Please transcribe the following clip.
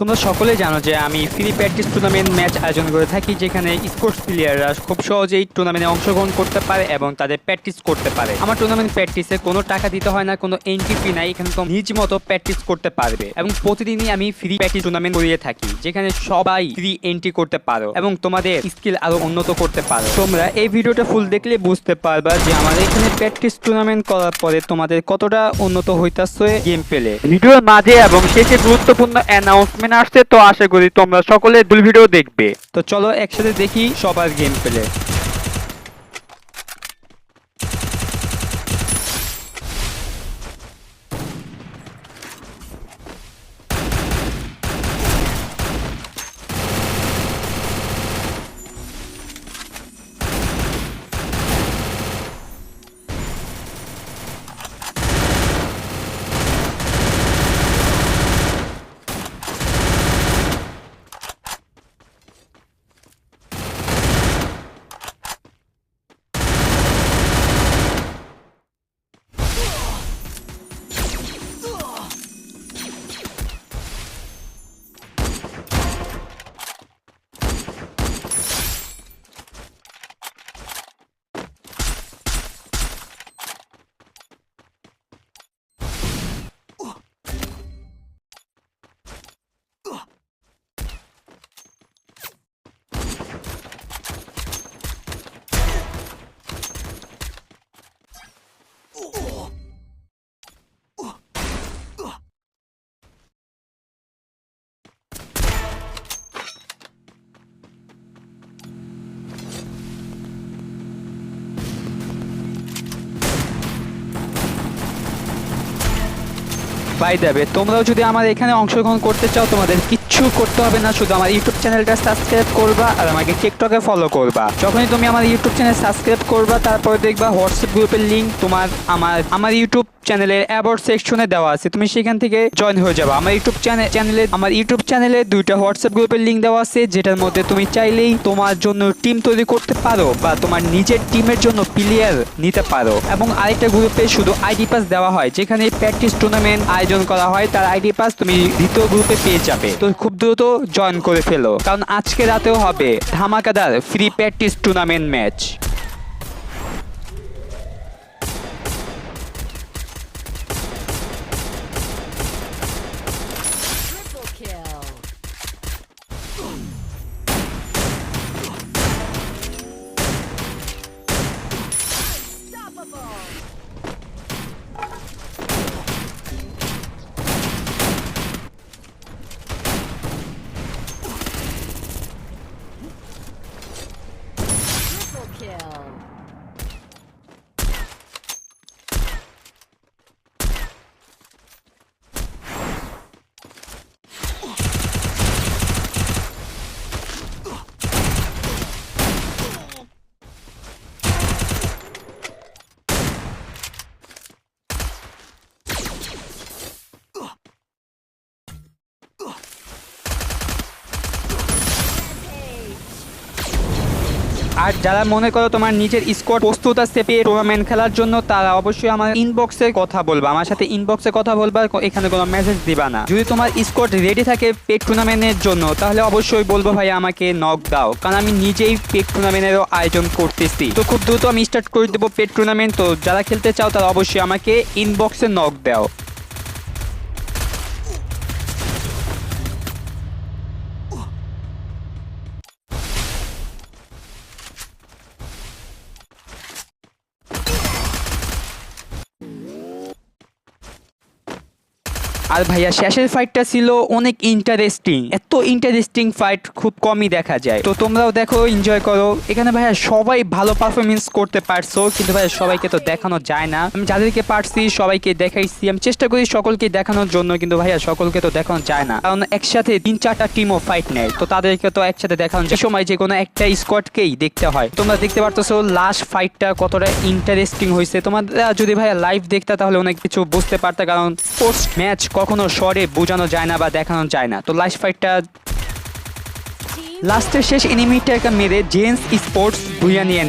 তোমরা সকলে জানো যে আমি ফ্রি প্র্যাকটিস টুর্নামেন্ট ম্যাচ আয়োজন করে থাকি, যেখানে স্পোর্টস প্লেয়াররা খুব সহজেই টুর্নামেন্টে অংশগ্রহণ করতে পারে এবং তাদের প্র্যাকটিস করতে পারে। আমার টুর্নামেন্ট প্র্যাকটিসে কোনো টাকা দিতে হয় না, কোনো এন্ট্রি ফি নাই, এখানে তো নিজ মতো প্র্যাকটিস করতে পারবে এবং প্রতিদিনই আমি ফ্রি প্র্যাকটিস টুর্নামেন্ট করিয়ে থাকি, যেখানে সবাই ফ্রি এন্ট্রি করতে পারো এবং তোমাদের স্কিল আরও উন্নত করতে পারো। তোমরা এই ভিডিওটা ফুল দেখলে বুঝতে পারবা যে আমাদের এখানে প্র্যাকটিস টুর্নামেন্ট করার পরে তোমাদের কতটা উন্নত হইতাছে গেম পেলে ভিডিওর মাঝে এবং শেষে গুরুত্বপূর্ণ অ্যানাউন্সমেন্ট আসছে, তো আশা করি তোমরা সকলে দুল ভিডিও দেখবে। তো চলো একসাথে দেখি সবার গেম পেলে বাই দেবে। তোমরাও যদি আমার এখানে অংশগ্রহণ করতে চাও, তোমাদের কিচ্ছু করতে হবে না। শুধু আমার ইউটিউব চ্যানেলটা সাবস্ক্রাইব করবা আর আমাকে টিকটকে ফলো করবা। যখনই তুমি আমার ইউটিউব চ্যানেল সাবস্ক্রাইব করবা, তারপরে দেখবা হোয়াটসঅ্যাপ গ্রুপের লিঙ্ক তোমার আমার আমার ইউটিউব চ্যানেলের অ্যাবাউট সেকশনে দেওয়া আছে। তুমি সেখান থেকে জয়েন হয়ে যাবে। আমার ইউটিউব চ্যানেল আমার ইউটিউব চ্যানেলে দুইটা হোয়াটসঅ্যাপ গ্রুপের লিঙ্ক দেওয়া আছে, যেটার মধ্যে তুমি চাইলেই তোমার জন্য টিম তৈরি করতে পারো বা তোমার নিজের টিমের জন্য প্লেয়ার নিতে পারো। এবং আরেকটা গ্রুপে শুধু আইডি পাস দেওয়া হয়, যেখানে প্র্যাকটিস টুর্নামেন্ট আয়োজন করা হয়, তার আইডি পাস তুমি দ্বিতীয় গ্রুপে পেয়ে যাবে। তো খুব দ্রুত জয়েন করে ফেলো। কারণ আজকে রাতেও হবে ধামাকাদার ফ্রি প্র্যাকটিস টুর্নামেন্ট ম্যাচ আর যারা মনে করো তোমার নিজের স্কোয়াড প্রস্তুত আছে পেয়ে টুর্নামেন্ট খেলার জন্য, তারা অবশ্যই আমার ইনবক্সে কথা বলবা। আমার সাথে ইনবক্সে কথা বলবা এখানে কোনো মেসেজ দিবা না। যদি তোমার স্কোয়াড রেডি থাকে পেক টুর্নামেন্টের জন্য, তাহলে অবশ্যই বলব ভাই, আমাকে নক দাও। কারণ আমি নিজেই পেক টুর্নামেন্টেরও আয়োজন করতেছি। তো খুব দ্রুত আমি স্টার্ট করে দেবো পেক টুর্নামেন্ট তো যারা খেলতে চাও, তারা অবশ্যই আমাকে ইনবক্সে নক দাও। আর ভাইয়া, শেষের ফাইটটা ছিল অনেক ইন্টারেস্টিং এত ইন্টারেস্টিং ফাইট খুব কমই দেখা যায়। তো তোমরাও দেখো এনজয় করো। এখানে ভাইয়া, সবাই ভালো পারফরমেন্স করতে পারছ, কিন্তু ভাইয়া, সবাইকে তো দেখানো যায় না। আমি যাদেরকে পারছি, সবাইকে দেখাইছি। আমি চেষ্টা করি সকলকে দেখানোর জন্য, কিন্তু ভাইয়া, সকলকে তো দেখানো যায় না। কারণ একসাথে তিন, চারটা টিমও ফাইট নেয়। তো তাদেরকে তো একসাথে দেখানো যায়। সময় যে কোনো একটা স্কোয়াডকেই দেখতে হয়। তোমরা দেখতে পারতেছো লাস্ট ফাইটটা কতটা ইন্টারেস্টিং হয়েছে। তোমরা যদি ভাইয়া লাইভ দেখতে, তাহলে অনেক কিছু বুঝতে পারতে। কারণ পোস্ট ম্যাচ কখনো স্বরে বোঝানো যায় না বা দেখানো যায় না। তো লাস্ট ফাইটটা লাস্টের শেষ এনিমিটাকে মেরে জেন্স স্পোর্টস ভুইয়া নিয়ে নেয়।